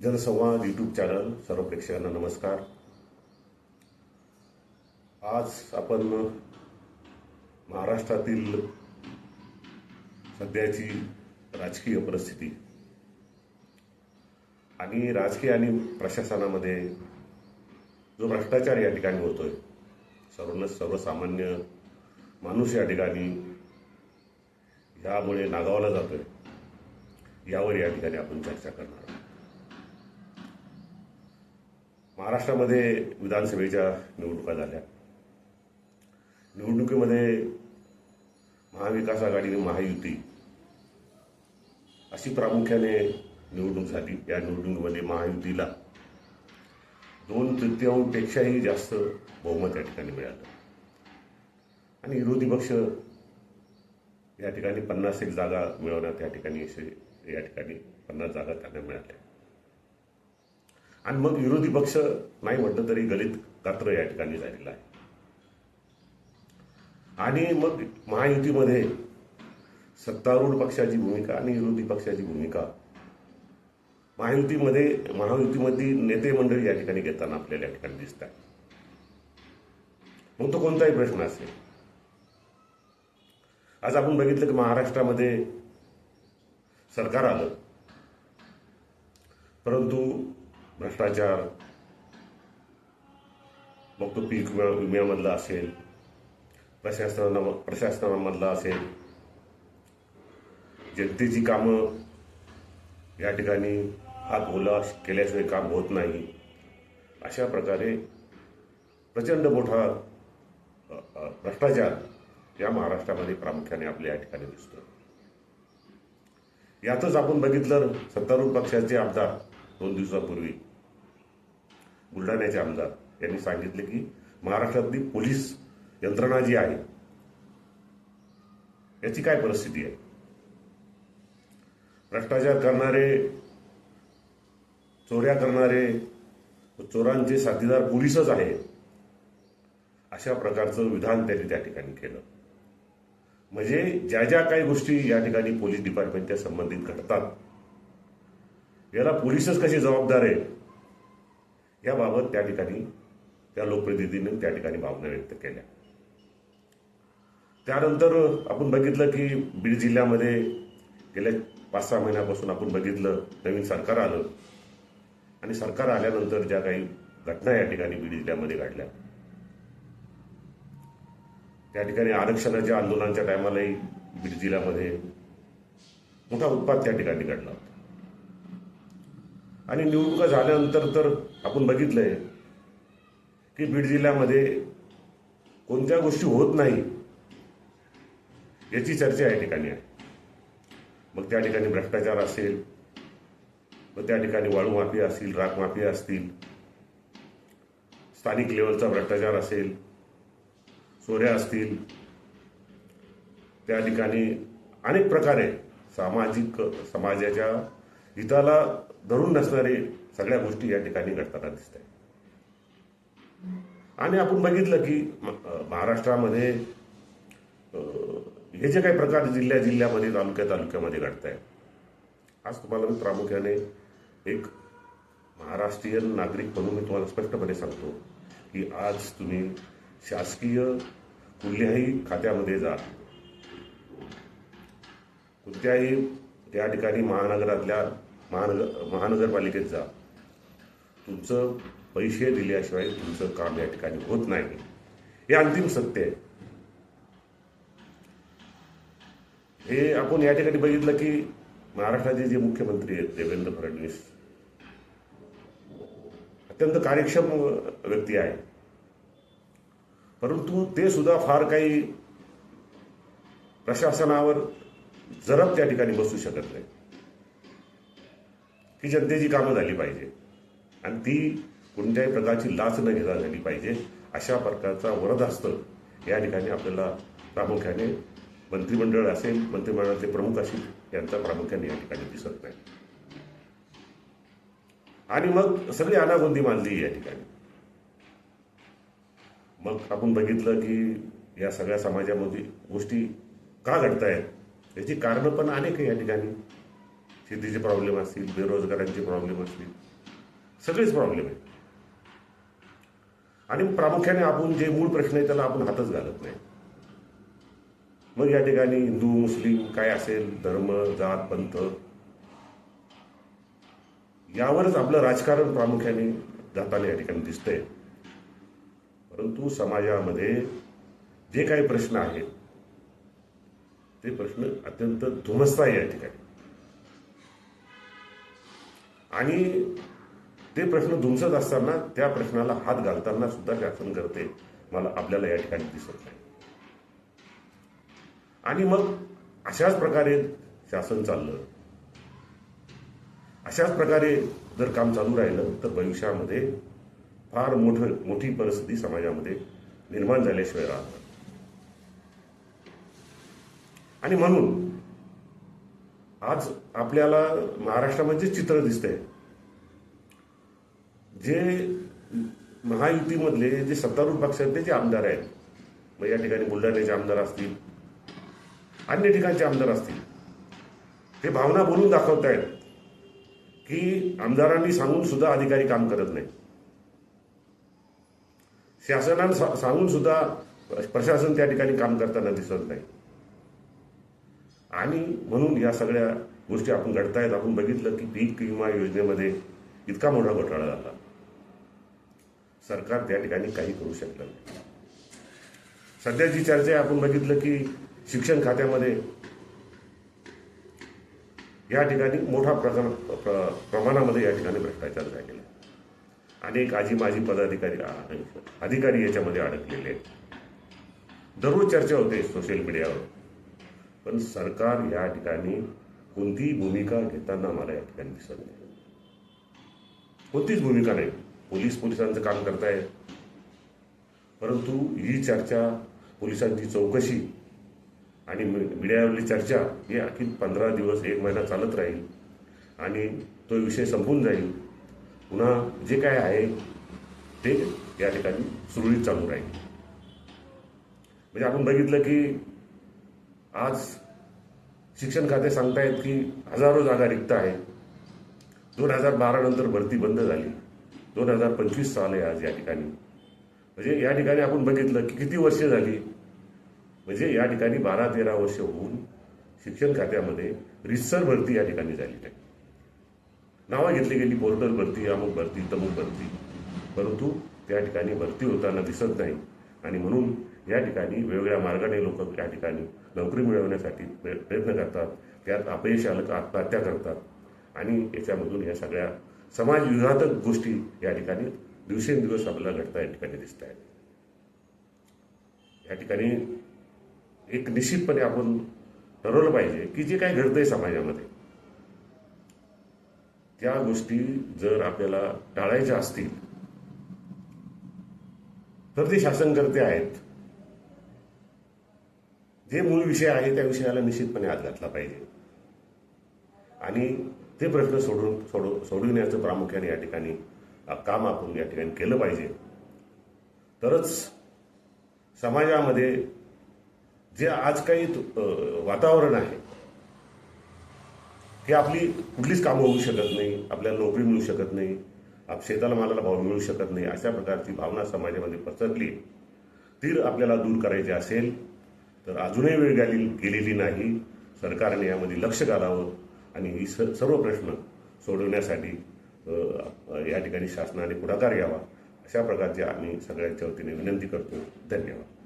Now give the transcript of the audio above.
जनसंवाद YouTube channel सर्व प्रेक्षकांना नमस्कार. आज आपण महाराष्ट्रातील सध्याची राजकीय परिस्थिती आणि राजकीय आणि प्रशासनामध्ये जो भ्रष्टाचार या ठिकाणी होतोय सर्व सर्वसामान्य माणूस या ठिकाणी यामुळे नागावला जातोय यावर या ठिकाणी आपण चर्चा करणार आहोत. महाराष्ट्रामध्ये विधानसभेच्या निवडणुका झाल्या. निवडणुकीमध्ये महाविकास आघाडी आणि महायुती अशी प्रामुख्याने निवडणूक झाली. या निवडणुकीमध्ये महायुतीला दोन तृतीयांपेक्षाही जास्त बहुमत या ठिकाणी मिळालं. आणि विरोधी पक्ष या ठिकाणी पन्नास एक जागा मिळवण्यात या ठिकाणी या ठिकाणी पन्नास जागा त्यांना मिळाल्या. आणि मग विरोधी पक्ष नाही म्हटलं तरी गलित कात्र या ठिकाणी झालेला आहे. आणि मग महायुतीमध्ये सत्तारूढ पक्षाची भूमिका आणि विरोधी पक्षाची भूमिका. महायुतीमध्ये महायुतीमधली नेते मंडळी या ठिकाणी घेताना आपल्याला या ठिकाणी दिसत आहे मग तो कोणताही प्रश्न असेल. आज आपण बघितलं की महाराष्ट्रामध्ये सरकार आलं. परंतु भ्रष्टाचार मग तो पीक विमा विम्यामधला असेल प्रशासना प्रशासनामधला असेल जनतेची कामं या ठिकाणी हात ओला केल्याशिवाय काम होत नाही. अशा प्रकारे प्रचंड मोठा भ्रष्टाचार या महाराष्ट्रामध्ये प्रामुख्याने आपल्या या ठिकाणी दिसतो यातच आपण बघितलं सत्तारूढ पक्षाचे आमदार दोन दिवसापूर्वी. बुलढाण्याचे आमदार यांनी सांगितले की महाराष्ट्रातली पोलीस यंत्रणा जी आहे याची काय परिस्थिती आहे? भ्रष्टाचार करणारे चोऱ्या करणारे चोरांचे साथीदार पोलीसच आहे अशा प्रकारचं विधान त्यांनी त्या ठिकाणी केलं. म्हणजे ज्या ज्या काही गोष्टी या ठिकाणी पोलीस डिपार्टमेंटच्या संबंधित घडतात याला पोलीसच कसे जबाबदार आहे? याबाबत त्या ठिकाणी त्या लोकप्रतिनिधींनी त्या ठिकाणी भावना व्यक्त केल्या. त्यानंतर आपण बघितलं की बीड जिल्ह्यामध्ये गेल्या पाच सहा महिन्यापासून आपण बघितलं नवीन सरकार आलं. आणि सरकार आल्यानंतर ज्या काही घटना या ठिकाणी बीड जिल्ह्यामध्ये घडल्या. त्या ठिकाणी आरक्षणाच्या आंदोलनाच्या टायमालाही बीड जिल्ह्यामध्ये मोठा उत्पाद त्या ठिकाणी घडला होता. आणि निवडणुका झाल्यानंतर तर आपण बघितलंय की बीड जिल्ह्यामध्ये कोणत्या गोष्टी होत नाही याची चर्चा या ठिकाणी आहे. मग त्या ठिकाणी भ्रष्टाचार असेल मग त्या ठिकाणी वाळू माफिया असतील राख माफिया असतील स्थानिक लेवलचा भ्रष्टाचार असेल चोऱ्या असतील त्या ठिकाणी अनेक प्रकारे सामाजिक समाजाच्या हिताला धरून नसणारे सगळ्या गोष्टी या ठिकाणी घडताना दिसत आहेत आणि आपण बघितलं की महाराष्ट्रामध्ये हे जे काही प्रकार जिल्ह्या जिल्ह्यामध्ये तालुक्या तालुक्यामध्ये घडत आहेत आज तुम्हाला मी प्रामुख्याने एक महाराष्ट्रीयन नागरिक म्हणून मी तुम्हाला स्पष्टपणे सांगतो की आज तुम्ही शासकीय कुठल्याही खात्यामध्ये जा. कोणत्याही त्या ठिकाणी महानगरातल्या महानगर महानगरपालिकेत जा. तुमचं पैसे दिल्याशिवाय तुमचं काम या ठिकाणी होत नाही. हे अंतिम सत्य आहे. हे आपण या ठिकाणी बघितलं की महाराष्ट्राचे जे मुख्यमंत्री आहेत देवेंद्र फडणवीस अत्यंत कार्यक्षम व्यक्ती आहे. परंतु ते सुद्धा फार काही प्रशासनावर जरब त्या ठिकाणी बसू शकत नाही. ही जनतेची कामं झाली पाहिजे. आणि ती कोणत्याही प्रकारची लाच न घेता झाली पाहिजे. अशा प्रकारचा वरदहस्त या ठिकाणी आपल्याला प्रामुख्याने मंत्रिमंडळ असेल मंत्रिमंडळाचे प्रमुख असेल यांचा प्रामुख्याने या ठिकाणी दिसत नाही. आणि मग सगळी अनागोंदी मानली या ठिकाणी. मग आपण बघितलं की या सगळ्या समाजामध्ये गोष्टी का घडतायत? याची कारणं पण अनेक या ठिकाणी. शेतीचे प्रॉब्लेम असतील बेरोजगारांचे प्रॉब्लेम असतील. सगळेच प्रॉब्लेम आहेत आणि प्रामुख्याने आपण जे मूळ प्रश्न आहे त्याला आपण हातच घालत नाही. मग या ठिकाणी हिंदू मुस्लिम काय असेल धर्म जात पंथ यावरच आपलं राजकारण प्रामुख्याने जाताना या ठिकाणी दिसतंय. परंतु समाजामध्ये जे काही प्रश्न आहेत ते प्रश्न अत्यंत धुमस्त आहे या ठिकाणी. आणि ते प्रश्न धुमसत असताना त्या प्रश्नाला हात घालताना सुद्धा शासन करते मला आपल्याला या ठिकाणी दिसत नाही. आणि मग अशाच प्रकारे शासन चाललं. अशाच प्रकारे जर काम चालू राहिलं तर भविष्यामध्ये फार मोठं मोठी परिस्थिती समाजामध्ये निर्माण झाल्याशिवाय राहत नाही. आणि म्हणून आज आपल्याला महाराष्ट्रामध्ये चित्र दिसतंय. जे महायुतीमधले जे सत्तारूढ पक्षातले जे आमदार आहेत. मग या ठिकाणी बुलढाण्याचे आमदार असतील अन्य ठिकाणचे आमदार असतील. ते भावना बोलून दाखवतायत की आमदारांनी सांगून सुद्धा अधिकारी काम करत नाही शासनानं सांगून सुद्धा प्रशासन त्या ठिकाणी काम करताना दिसत नाही. आणि म्हणून या सगळ्या गोष्टी आपण घडतायत. आपण बघितलं की पीक विमा योजनेमध्ये इतका मोठा घोटाळा झाला. सरकार त्या ठिकाणी काही करू शकलं नाही. सध्याची चर्चा आहे. आपण बघितलं की शिक्षण खात्यामध्ये या ठिकाणी मोठा प्रकार प्र- प्रमाणामध्ये या ठिकाणी भ्रष्टाचार झालेला अनेक आजी माजी पदाधिकारी अधिकारी याच्यामध्ये अडकलेले आहेत. दररोज चर्चा होते सोशल मीडियावर. पण सरकार या ठिकाणी कोणतीही भूमिका घेताना मला या ठिकाणी दिसत नाही. कोणतीच भूमिका नाही. पोलीस पोलिसांचं काम करतायत परंतु ही चर्चा पोलिसांची चौकशी आणि मी- मीडियावरली चर्चा ही आणखी पंधरा दिवस एक महिना चालत राहील आणि तो विषय संपून जाईल. पुन्हा जे काय आहे ते या ठिकाणी सुरळीत चालू राहील. म्हणजे आपण बघितलं की आज शिक्षण खाते सांगतायत की हजारो जागा रिक्त आहे. दोन हजार बारा नंतर भरती बंद झाली. दोन हजार पंचवीस साल आहे आज या ठिकाणी. म्हणजे या ठिकाणी आपण बघितलं की किती वर्षे झाली? म्हणजे या ठिकाणी बारा तेरा वर्ष होऊन शिक्षण खात्यामध्ये रितसर भरती या ठिकाणी झाली नाही नावं घेतली गेली पोर्टल भरती अमुक भरती तमुक भरती. परंतु त्या ठिकाणी भरती होताना दिसत नाही. आणि म्हणून या ठिकाणी वेगवेगळ्या मार्गाने लोक या ठिकाणी नोकरी मिळवण्यासाठी प्रयत्न करतात. त्यात अपयश आलं का आत्महत्या करतात. आणि याच्यामधून या सगळ्या समाजविघातक गोष्टी या ठिकाणी दिवसेंदिवस आपल्याला घडता या ठिकाणी दिसत आहेत. या ठिकाणी एक निश्चितपणे आपण ठरवलं पाहिजे की जे काय घडतंय समाजामध्ये त्या गोष्टी जर आपल्याला टाळायच्या असतील तर ते शासनकर्ते आहेत. जे मूळ विषय आहे त्या विषयाला निश्चितपणे हात घातला पाहिजे. आणि ते प्रश्न सोडून सोडू सोडविण्याचं प्रामुख्याने या ठिकाणी काम आपण या ठिकाणी केलं पाहिजे. तरच समाजामध्ये जे आज काही वातावरण आहे की आपली कुठलीच कामं होऊ शकत नाही आपल्याला नोकरी मिळू शकत नाही आप शेताला मालाला भाव मिळू शकत नाही अशा प्रकारची भावना समाजामध्ये पसरली ती आपल्याला दूर करायची असेल तर अजूनही वेळ गेली गेलेली नाही. सरकारने यामध्ये लक्ष घालावं आणि ही स सर्व प्रश्न सोडवण्यासाठी या ठिकाणी शासनाने पुढाकार घ्यावा. अशा प्रकारची आम्ही सगळ्यांच्या वतीने विनंती करतो. धन्यवाद.